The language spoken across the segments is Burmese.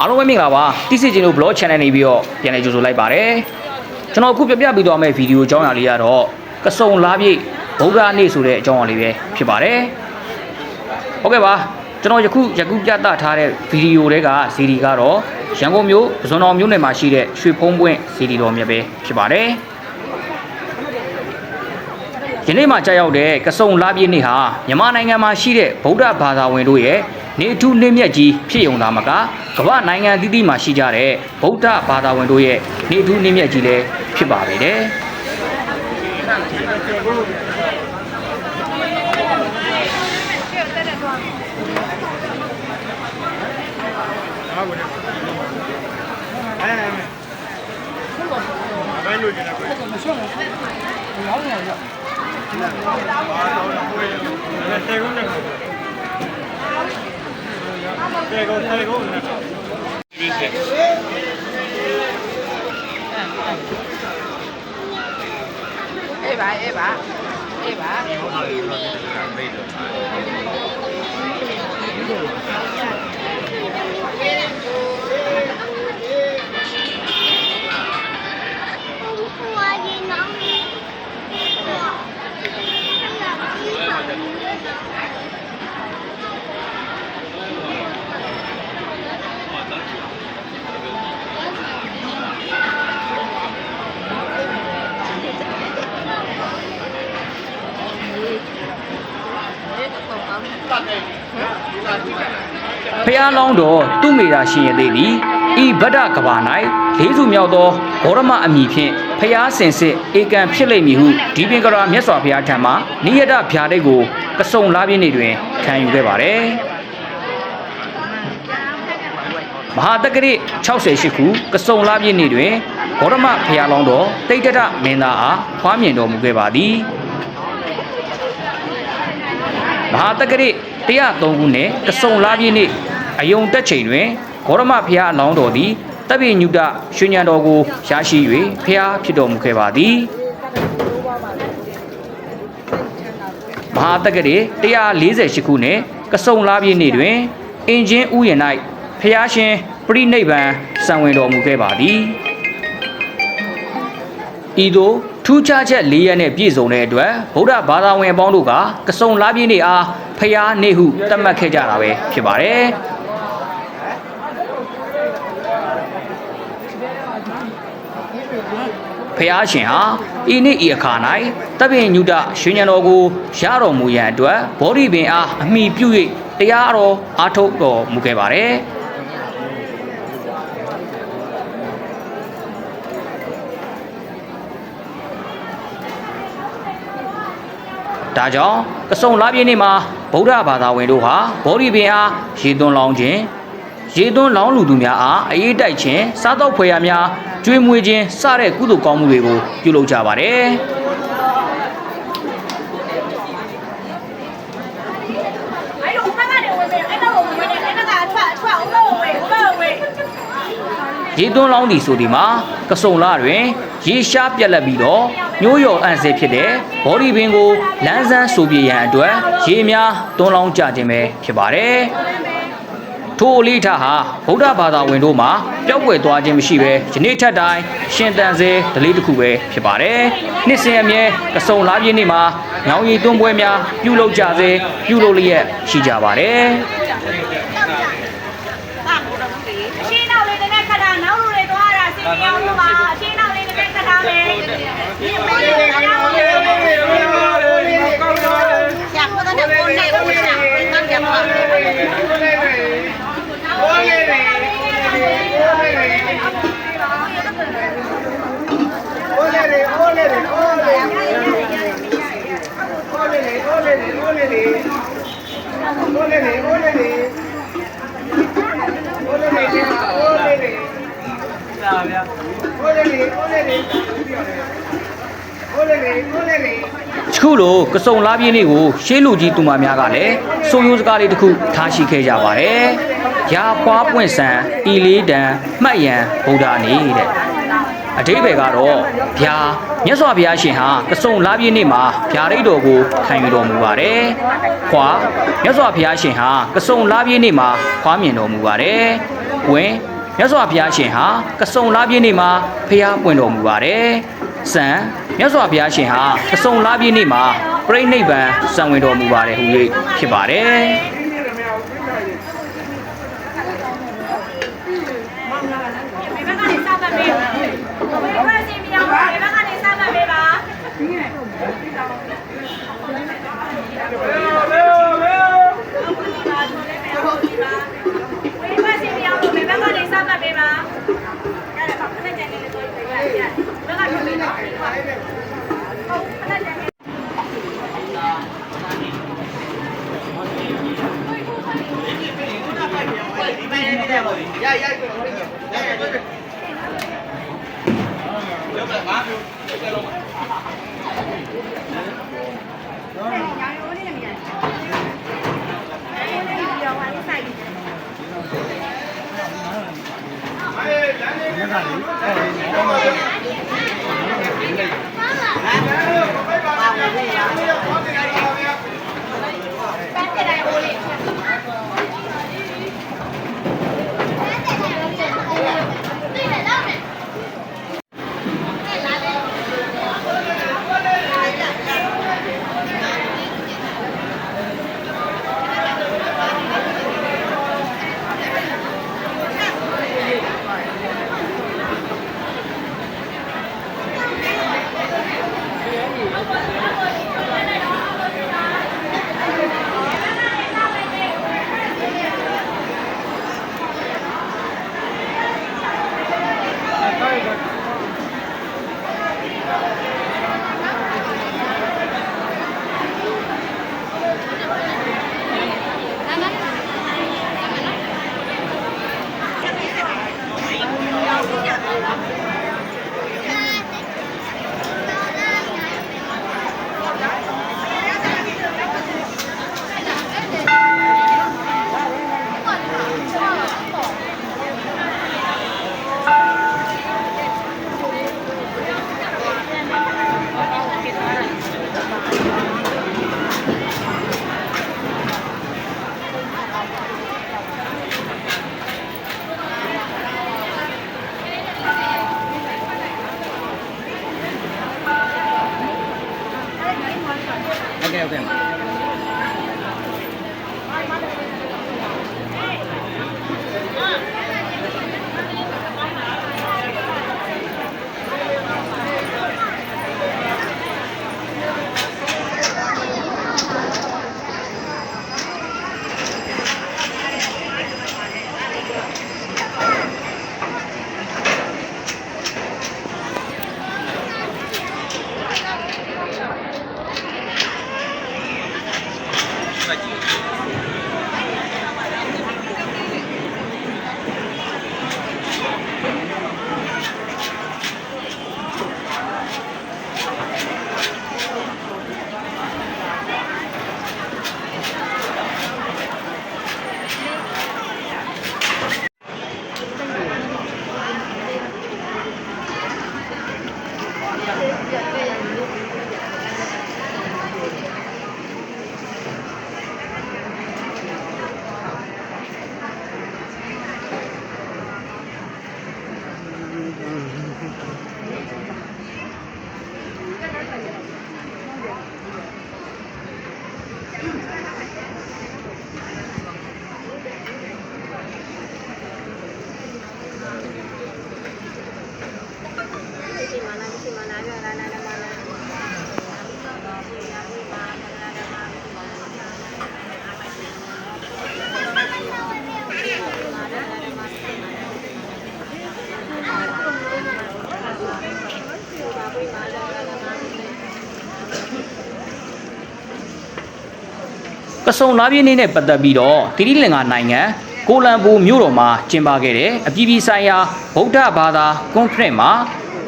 အားလုံးပဲမင်္ဂလာပါတိစစ်ချင်းတို့ blog channel နေပြီးတော့ပြန်လည်ကြိုဆိုလိုက်ပါတယ်ကျွန်တော်အခုပြပြပေးသွားမယ့်ဗီဒီယိုအကြောင်းအရာလေးကတော့ကစုံလားပြည့်ဗုဒ္ဓနေ့ဆိုတဲ့အကြောင်းအရာလေးပဲဖြစ်ပါတယ်ဟုတ်ကဲ့ပါကျွန်တော်ယခုယခုပြသထားတဲ့ဗီဒီယိုတွေကစီဒီကတော့ရန်ကုန်မြို့ပဇွန်တော်မြို့နယ်မှာရှိတဲ့ရွှေဖုံးပွင့်စီဒီတော်မြတ်ပဲဖြစ်ပါတယ်ယနေ့မှာကြာရောက်တဲ့ကစုံလားပြည့်နေ့ဟာမြန်မာနိုင်ငံမှာရှိတဲ့ဗုဒ္ဓဘာသာဝင်တို့ရဲ့ နေထူးနေမြတ်ကြီးဖြစ်ုံသာမကကမ္ဘာနိုင်ငံအသီးသီးမှာရှိကြတဲ့ဗုဒ္ဓဘာသာဝင်တို့ရဲ့နေထူးနေမြတ်ကြီးလည်းဖြစ်ပါပဲတဲ့။အဲဘယ်လိုကျနေလဲမရှော့ဘူးလောင်းနေရအောင်တေ 30ကုန်30ကုန်နဲ့ဒီစက်အေးပါအေးပါအေးပါ ဖျားလောင်းတော်သူမိတာရှင်ရသေးသည်ဤဗဒ္ဒကဘာ၌လေးစုမြောက်သောဘောရမအမိဖြင့်ဖျားစင်စစ်ဧကံဖြစ်လိမ့်မည်ဟုဒီပင်ကရာမြတ်စွာဘုရားထံမှနိယတဗျာဒိတ်ကိုကစုံလာပြည့်နေ့တွင်ခံယူခဲ့ပါတယ်မဟာတက္ကရိ68ခုကစုံလာပြည့်နေ့တွင်ဘောရမဖျားလောင်းတော်တိတ်တရမင်းသားအားဖွားမြင်တော်မူခဲ့ပါသည်မဟာတက္ကရိ103ခုနဲ့ကစုံလာပြည့်နေ့ အယုံတက်ချိန်တွင်ဂေါရမဖျားအလောင်းတော်သည်တပ်ပိညုတရွှေညံတော်ကိုရရှိ၍ဖျားဖြစ်တော်မူခဲ့ပါသည်မဟာတက္ကရိ148ခုနဲ့ကစုံလာပြည့်နေ့တွင်အင်ဂျင်ဥယျာဉ်၌ဖျားရှင်ပြိနိဗ္ဗာန်စံဝင်တော်မူခဲ့ပါသည်ဤသို့ထူးခြားချက်၄ရက်နဲ့ပြည့်စုံတဲ့အတွက်ဗုဒ္ဓဘာသာဝင်အပေါင်းတို့ကကစုံလားပြည့်နေ့အားဖျားနေ့ဟုသတ်မှတ်ခဲ့ကြတာပဲဖြစ်ပါတယ် ဖျားရှင်ဟာဤနေ့ဤအခါ၌တပ်ပင်ညုတရွှေညံတော်ကိုရတော်မူရန်အတွက်ဘောဓိပင်အားအမိပြု၍တရားတော်အားထုတ်တော်မူခဲ့ပါတယ်။ဒါကြောင့်ကစုံလာပြည့်နေ့မှာဗုဒ္ဓဘာသာဝင်တို့ဟာဘောဓိပင်အားရေသွန်းလောင်းခြင်းရေသွန်းလောင်းလူသူများအားအရေးတိုက်ခြင်းစားတော့ဖွယ်ရများ ကျွေးမွေးခြင်းစတဲ့ကုသိုလ်ကောင်းမှုတွေကိုပြုလုပ်ကြပါတယ်ရေသွန်းလောင်းဒီဆိုဒီမှာကစုံလာတွင်ရေရှားပြက်လက်ပြီးတော့မျိုးရော်အန့်စေဖြစ်တဲ့ဘော်ဒီဘင်ကိုလန်းဆန်းဆိုပြရန်အတွက်ရေများသွန်းလောင်းကြခြင်းပဲဖြစ်ပါတယ် ထိုအလေးထားဟာဗုဒ္ဓဘာသာဝင်တို့မှာပျောက်ကွယ်သွားခြင်းမရှိဘဲယနေ့ထက်တိုင်းရှင်တန်စေဒလေးတစ်ခုပဲဖြစ်ပါတယ်။နှစ်စဉ်အမြဲကစုံလားပြည့်နေ့မှာညောင်ရည်သွန်းပွဲများပြုလုပ်ကြစေပြုလုပ်လျက်ရှိကြပါတယ်။ရှင်းနောက်လေးတနေ့ခတ်တာနောက်လူတွေသွားတာစီနီအောင်လို့ပါရှင်းနောက်လေးတနေ့ခတ်တာမယ်ဒီမေးရတာကိုလေရှာဖို့တဲ့ကိုနေကို ရှာတော့ကြမှာ ခုလိုကစုံလားပြည့်နေ့ကိုရှေးလူကြီးသူမများကလည်းဆိုရိုးစကားလေးတစ်ခုထားရှိခဲ့ကြပါတယ်။ရာဖွားပွင့်ဆန်ဤလေးတန်မှတ်ရန်ဗုဒ္ဓနေ့တဲ့အတိဘယ်ကတော့ဗျာမြတ်စွာဘုရားရှင်ဟာကစုံလားပြည့်နေ့မှာဗျာဒိတ်တော်ကိုခံယူတော်မူပါတယ်။ခွာမြတ်စွာဘုရားရှင်ဟာကစုံလားပြည့်နေ့မှာခွာမြင်တော်မူပါတယ်။အဝင်မြတ်စွာဘုရားရှင်ဟာကစုံလာပြည့်နေ့မှာဖျားပွင့်တော်မူပါတယ်။စံ မြတ်စွာဘုရားရှင်ဟာကစုံလာပြည့်နေ့မှာပြိဋိနိဗ္ဗာန်စံဝင်တော်မူပါတယ်ဟူ၍ဖြစ်ပါတယ်။ জানি 应该要变 ကစုံလာပြည့်နေ့နဲ့ပတ်သက်ပြီးတော့တိရိလင်္ကာနိုင်ငံကိုလံဘိုမြို့တော်မှာကျင်းပခဲ့တဲ့အပြည်ပြည်ဆိုင်ရာဗုဒ္ဓဘာသာကွန်ဖရင့်မှာ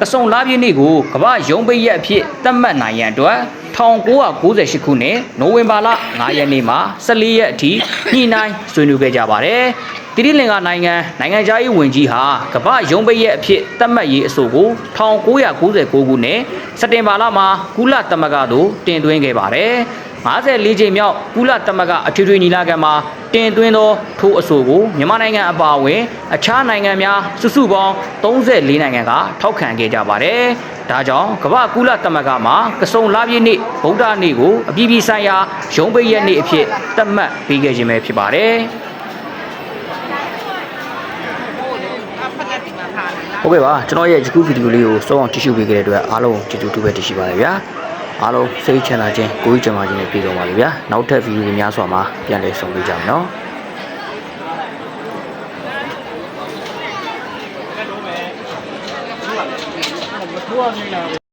ကစုံလာပြည့်နေ့ကိုကမ္ဘာရုံးပိတ်ရက်အဖြစ်သတ်မှတ်နိုင်ရန်အတွက်1998ခုနှစ်နိုဝင်ဘာလ9ရက်နေ့မှာ14ရက်အထိညှိနှိုင်းဆွေးနွေးခဲ့ကြပါတယ်။တိရိလင်္ကာနိုင်ငံနိုင်ငံခြားရေးဝန်ကြီးဟာကမ္ဘာရုံးပိတ်ရက်အဖြစ်သတ်မှတ်ရေးအဆိုကို1999ခုနှစ်စက်တင်ဘာလမှာကုလသမဂ္ဂသို့တင်သွင်းခဲ့ပါတယ်။ 54ကြိမ်မြောက်ကုလသမဂ္ဂအထွေထွေညီလာခံမှာတင်သွင်းသောထိုးအဆိုကိုမြန်မာနိုင်ငံအပါအဝင်အခြားနိုင်ငံများစုစုပေါင်း34နိုင်ငံကထောက်ခံခဲ့ကြပါတယ်။ဒါကြောင့်ကမ္ဘာကုလသမဂ္ဂမှာကစုံလာပြည့်နေ့ဗုဒ္ဓနေ့ကိုအပြည်ပြည်ဆိုင်ရာရုံးပိတ်ရက်နေ့အဖြစ်သတ်မှတ်ပေးခဲ့ခြင်းပဲဖြစ်ပါတယ်။ဖက်ကနေမှထားတယ်လားဟုတ်ကဲ့ပါကျွန်တော်ရဲ့ YouTube ဗီဒီယိုလေးကိုစောအောင်ကြည့်ရှုပေးခဲ့တဲ့အတွက်အားလုံးကျေးဇူးတူပဲတင်ရှိပါတယ်ဗျာ အားလုံးစိတ်ချမ်းသာခြင်းကိုယ်ကြီးကျန်းမာခြင်းနဲ့ပြည့်စုံပါလေဗျာနောက်ထပ်ဗီဒီယိုတွေများစွာမှာပြန်လည်ဆုံတွေ့ကြမယ်နော်ထိုးရနေတာ